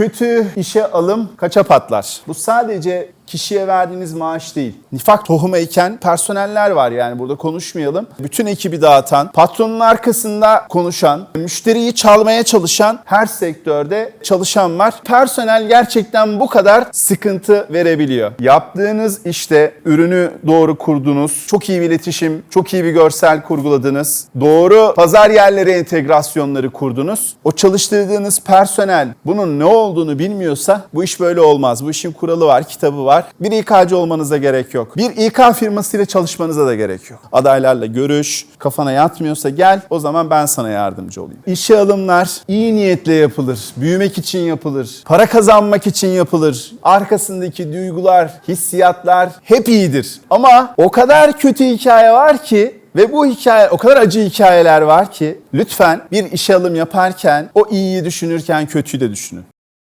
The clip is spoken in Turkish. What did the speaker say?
Kötü işe alım kaça patlar? Bu sadece kişiye verdiğiniz maaş değil. Nifak tohumu eken personeller var yani burada konuşmayalım. Bütün ekibi dağıtan, patronun arkasında konuşan, müşteriyi çalmaya çalışan her sektörde çalışan var. Personel gerçekten bu kadar sıkıntı verebiliyor. Yaptığınız işte ürünü doğru kurdunuz, çok iyi bir iletişim, çok iyi bir görsel kurguladınız, doğru pazar yerleri entegrasyonları kurdunuz. O çalıştırdığınız personel bunun ne olduğunu bilmiyorsa bu iş böyle olmaz. Bu işin kuralı var, kitabı var. Bir İK'cı olmanıza gerek yok. Bir İK firmasıyla çalışmanıza da gerek yok. Adaylarla görüş, kafana yatmıyorsa gel o zaman ben sana yardımcı olayım. İşe alımlar iyi niyetle yapılır. Büyümek için yapılır. Para kazanmak için yapılır. Arkasındaki duygular, hissiyatlar hep iyidir. Ama o kadar kötü hikaye var ki ve bu hikaye o kadar acı hikayeler var ki lütfen bir işe alım yaparken o iyiyi düşünürken kötüyü de düşünün.